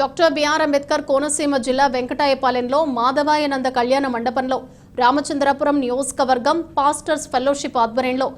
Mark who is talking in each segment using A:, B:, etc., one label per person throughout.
A: Doctor BR Ambedkar Konaseema జిల్లా వెంకటాయపాలెంలో మాధవాయనంద కళ్యాణ మండపంలో రామచంద్రపురం నియోజకవర్గం పాస్టర్స్ ఫెలోషిప్ ఆధ్వర్యంలో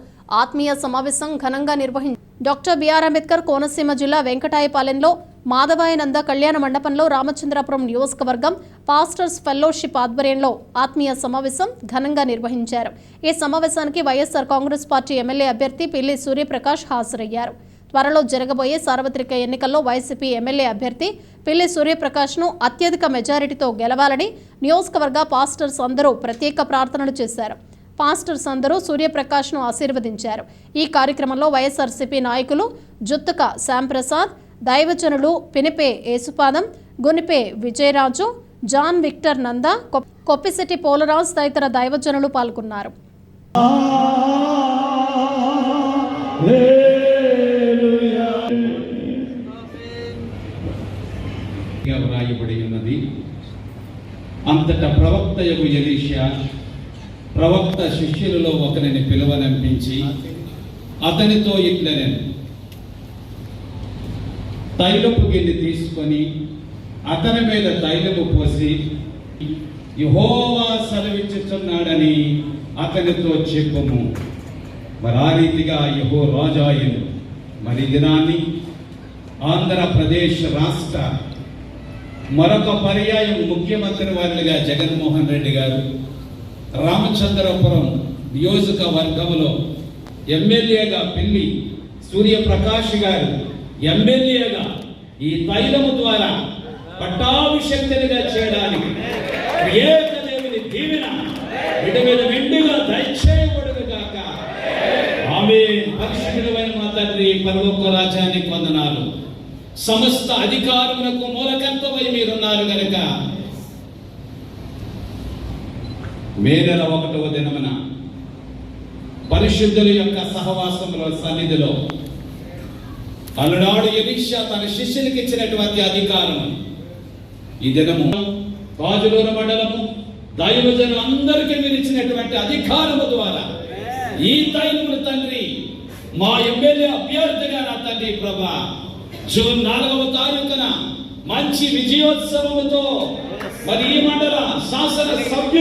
A: ఆత్మీయ సమావేశం ఘనంగా నిర్వహించారు డాక్టర్ బిఆర్ అంబేద్కర్ కోనసీమ జిల్లా వెంకటాయపాలెంలో మాధవాయనంద కళ్యాణ మండపంలో రామచంద్రపురం నియోజకవర్గం పాస్టర్స్ ఫెలోషిప్ ఆధ్వర్యంలో ఆత్మీయ సమావేశం ఘనంగా నిర్వహించారు. ఈ సమావేశానికి వైఎస్ఆర్ కాంగ్రెస్ పార్టీ ఎమ్మెల్యే అభ్యర్థి పిల్లి సూర్యప్రకాష్ హాజరయ్యారు. త్వరలో జరగబోయే సార్వత్రిక ఎన్నికల్లో వైసీపీ ఎమ్మెల్యే అభ్యర్థి పిల్లి సూర్యప్రకాష్ను అత్యధిక మెజారిటీతో గెలవాలని నియోజకవర్గ పాస్టర్స్ అందరూ ప్రత్యేక ప్రార్థనలు చేశారు. పాస్టర్స్ అందరూ సూర్యప్రకాష్ను ఆశీర్వదించారు. ఈ కార్యక్రమంలో వైఎస్ఆర్సీపీ నాయకులు జుత్తుక శ్యాంప్రసాద్ దైవజనులు పినిపే యేసుపాదం గునిపే విజయరాజు జాన్ విక్టర్ నంద కొప్- కొప్పిశెట్టి పోలరాజ్ తదితర దైవజనులు పాల్గొన్నారు.
B: గా వ్రాయబడి ఉన్నది అంతటా ప్రవక్త యొక్క ఎలీషా ప్రవక్త శిష్యులలో ఒకరిని పిలువనంపించి అతనితో ఇట్లనెను. తైలపు గిన్నె తీసుకొని అతని మీద తైలము పోసి యహోవా సెలవిచ్చుచున్నాడని అతనితో చెప్పుము. మరి ఆ రీతిగా యహో రాజాయను మరి దినాన్ని ఆంధ్రప్రదేశ్ రాష్ట్ర మరొక పర్యాయం ముఖ్యమంత్రి వారిగా జగన్మోహన్ రెడ్డి గారు. రామచంద్రపురం నియోజకవర్గంలో ఎమ్మెల్యేగా పిల్లి సూర్యప్రకాష్ గారు ఎమ్మెల్యేగా ఈ తైలము ద్వారా పట్టాభిషక్తునిగా చేయడానికి ఏకదేవుని దీవెన విడ మీద దయచేయబడును ఆమె మా తండ్రి పరలోక రాజ్యానికి వందనాలు. సమస్త అధికారములకు మూలకంతమై మీరున్నారు గనుక. మే నెల ఒకటవ దినమున పరిశుద్ధుల యొక్క సహవాసంలో సన్నిధిలో అలనాడు ఎలీషా తన శిష్యునికి ఇచ్చినటువంటి అధికారం. ఈ దినము రాజులూర మండలము దైవజను అందరికీ మీరు ఇచ్చినటువంటి అధికారము ద్వారా ఈ తైలములు తండ్రి మా ఎమ్మెల్యే అభ్యర్థిగా నా తండ్రి ప్రభా జూన్ నాలుగవ తారీఖున మంచి విజయోత్సవముతో మరి ఈ మండల శాసన సభ్యులు